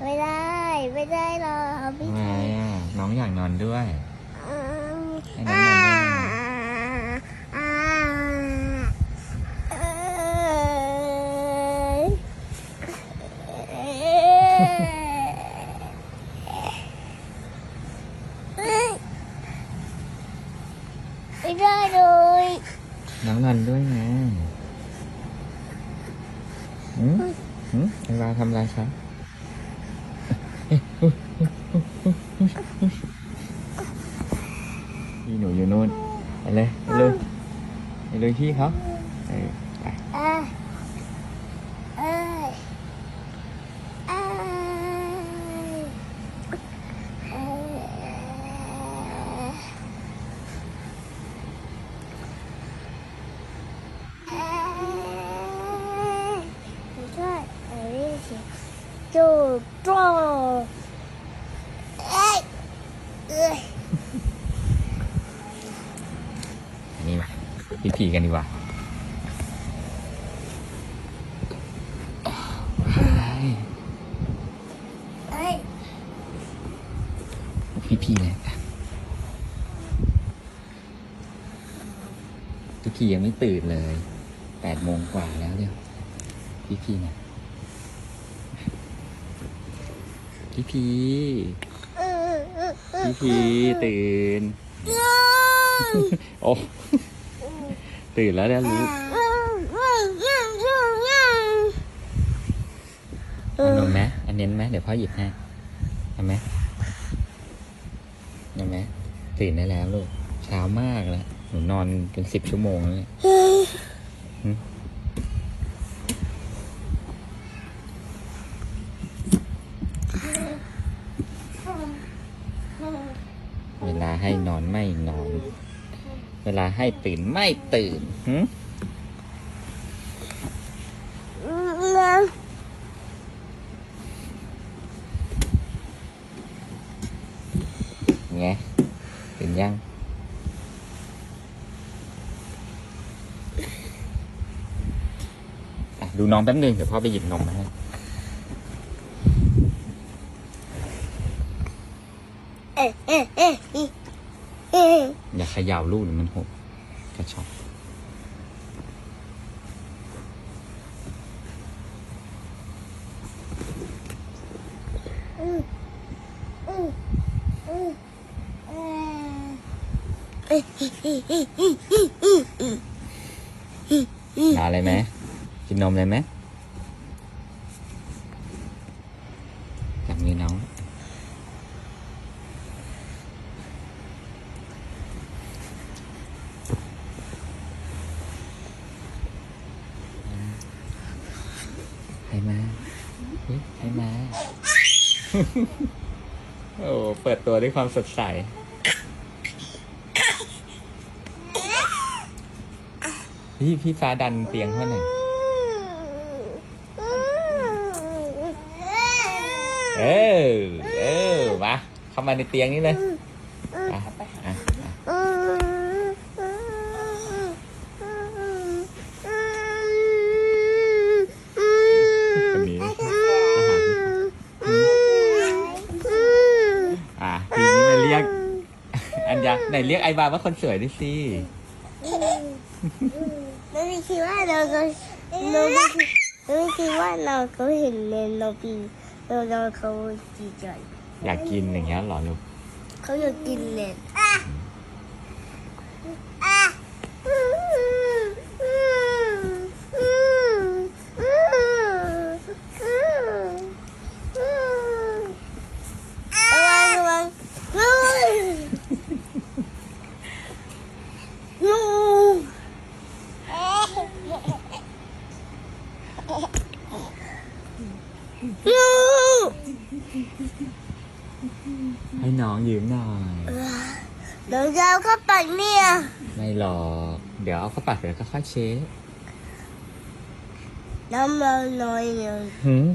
ไม่ได้ ไม่ได้หรอกพี่ทำไมอะน้องอยากนอนด้วยอืมให้น้องนอนด้วยนะอ่าเอ้ยเอ้ยไม่ได้เลยน้องนอนด้วยนะหืมหืมไอวาทำอะไรครับ พี่หนูอยู่นู่นไปเลยไปเลยไปเลยพี่เขาเออไป พี่ผีกันดีกว่าไป哎，พี่พีเลยทุกทียังไม่ตื่นเลยแปดโมงกว่าแล้วเดี๋ยวพี่พีเนี่ยพี่พีพี่พีตื่น โอ้ ตื่นแล้วเนี่ยลูกเอานมไหมอันเน้นไหมเดี๋ยวพ่อหยิบให้เอาไหมเอาไหมตื่นได้แล้วลูก เช้ามากแล้วหนูนอนเป็นสิบชั่วโมงแล้วเนี่ยหึเวลาให้นอนไม่นอน เวลาให้ตื่นไม่ตื่นหึไงตื่นยังอะดูน้องแป๊บนึงเดี๋ยวพ่อไปหยิบนมมาให้ อ ยาเขย่าลูกเดี๋ยวมันหกกระชอกหาอะไรไหมกินนมเลยไหมจับมือน้อง ใครมาเฮ้ย ใครมา โอ้เปิดตัวด้วยความสดใส พี่พี่ฟ้าดันเตียงเขาหน่อยเออเออมาเข้ามาในเตียงนี้เลยอะอะอะคนนี้มาหาพี่อะทีนี้มาเรียก อัญญาไหนเรียกไอบาว่าคนสวยดิสิเราไม่คิดว่าเราก็เราไม่คิดเราไม่คิดว่าเราเขาเห็นเลนเราปีเราเราเขาดีใจอยากกินอย่างเงี้ยเหรอลูกเขาอยากกินเลนระวังระวังลูก ลูก ให้น้องยืมหน่อย เดี๋ยวจะเอาเข้าปากเนี่ย ไม่หรอก เดี๋ยวเอาเข้าปากเดี๋ยวก็ค่อยเช็ดน้ำเราน้อยเนี่ยหืม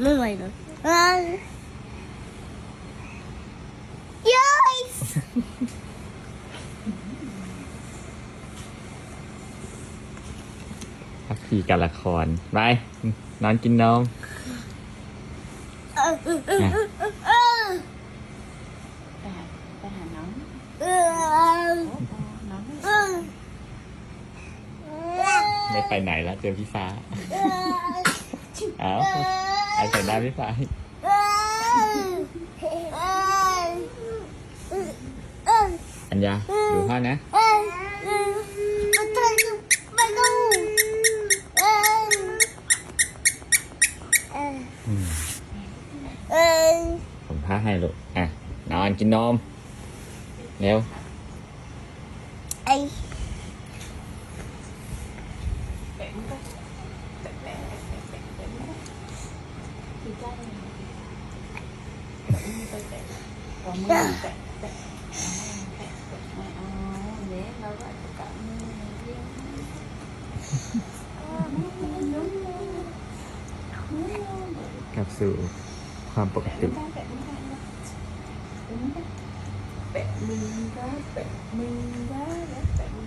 ไม่ไหวแล้วอะย้อย พักทีกับละคร ไปนอนกินนมเอไปหาไปหาน้องเออน้องเออไม่ไปไหนแล้วเจอพี่ฟ้า เอาไอ้ใส่หน้าพี่ฟ้า อัญญาดูพ่อนะอื ผมท้าให้ลูกอ่ะนอนกินนมเร็วไอเราก็จะกลับมือเรียก กลับสู่ความปกติเป็ดมือได้แปะมือได้แปะมือได้แล้วแปะมือ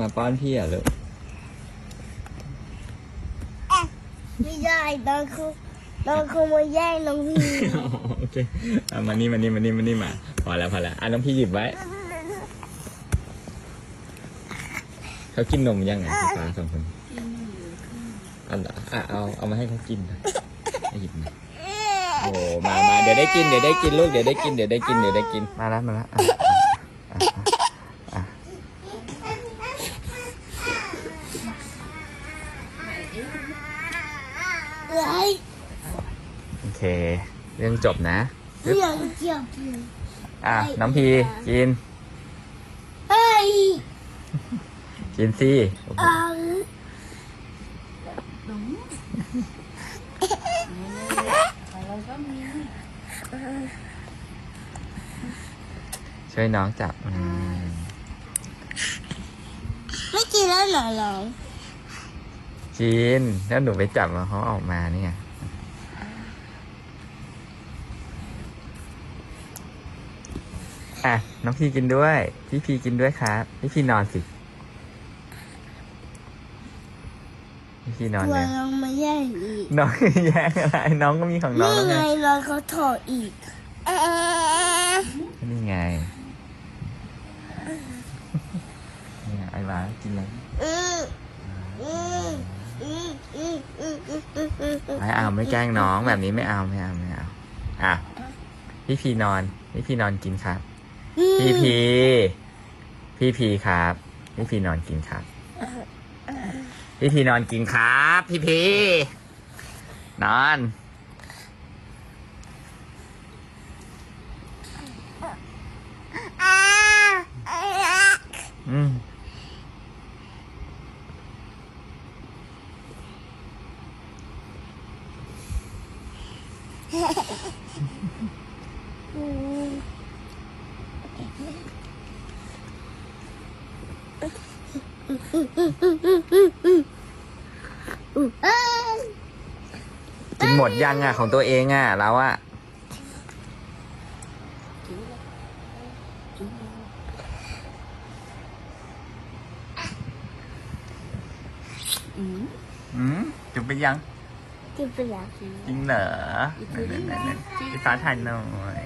มาป้อนพี่เหรอะลูกไม่ได้น้องเขาน้องเขามาแย่งน้องพี่โอเคเอามานี่มานี่มานี่มานี่มาพอแล้วพอแล้วอะน้องพี่หยิบไว้ เขากินนมยังไงพี่ฟ้าสองคนอันอะเอาเอามาให้เขากินหน่อยให้หยิบมาโอ้มามาเดี๋ยวได้กินเดี๋ยวได้กินลูกเดี๋ยวได้กินเดี๋ยวได้กินเดี๋ยวได้กินมาแล้วมาแล้วอะอะอะอะ เฮ้ย โอ เคเรื่องจบนะ เรื่องเกี่ยวกับอะ น้องพีกินเฮ้ยกินสิโอ้โหเอาอะไรก็มีช่วยน้องจับอืมไม่กินแล้วเหรอเหรอ กิน แล้วหนูไปจับมาเขาออกมาเนี่ย อะ น้องพีกินด้วย พี่พีกินด้วยครับ พี่พีนอนสิ พี่พีนอนกลัวเลยน้องมาแย่งอีกน้อง แย่งอะไร น้องก็มีของน้องนี่แล้วไงไงน้องเขาถอดอีกเอ๊ะนี่ไงเนี่ยไอ้หวานกินอะไรอืมอืมอืมอืมอืมอืมอืมอืมไม่เอาไม่แกล้งน้องแบบนี้ไม่เอาไม่เอาไม่เอาอะพี่พีนอน พี่พีนอนกินครับ พี่พีพี่พีครับพี่พีนอนกินครับ พี่พีนอนกินครับ พี่พีนอน อ่า อืม อืมเอ้ย กินหมดยังอะของตัวเองอะเราอะอืมอืมจุบไปยัง กินไปแล้ว จริงเหรอไหนไหนไหนพี่ฟ้าถ่ายหน่อยอืมจุบ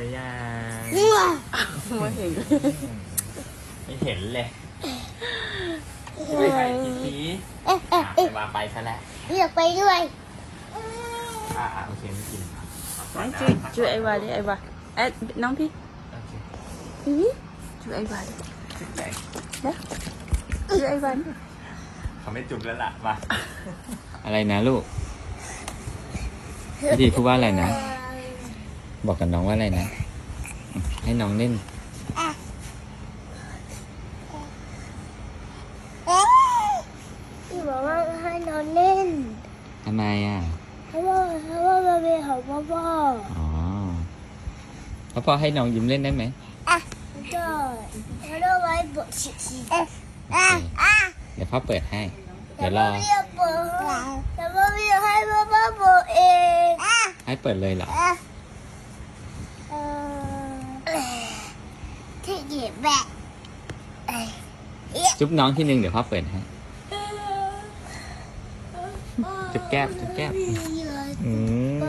ไปยังว้ามาเห็นไม่เห็นเลยเอ๊ไปไปะพี่พีเอ๊ะอะเอ๊ะไปวางไปซะแล้วอยากไปด้วยอะอะโอเคไม่กินน้องช่วยช่วยไอ้วาดิไอ้วาเอ๊ะน้องพี่โอเคอืมช่วยไอ้วาดิไอ้ฟันเขาไม่จุ๊บแล้วล่ะมาอะไรนะลูกพี่ดีพูดว่าอะไรนะ บอกกับน้องว่าอะไรนะ ให้น้องเล่นพี่บอกว่าให้นอนเล่นทำไมอะเพราะว่าเพราะว่ามันเป็นของพ่อพ่ออ๋อแล้วพ่อให้น้องยิ้มเล่นได้ไหมได้แล้วไว้บทชิชิอะอะเดี๋ยวพ่อเปิดให้แต่เดี๋ยวรว่าอพี่จะเปิดแต่ว่าพี่จะให้พ่อพ่อบอกเองอะให้เปิดเลยเหรออะเออที่หยิบ แบบเอ้ยจุ๊บน้องที่หนึ่งเดี๋ยวพ่อเปิดให้ จุ๊บแก้มจุ๊บแก้มไม่มีเลยอืม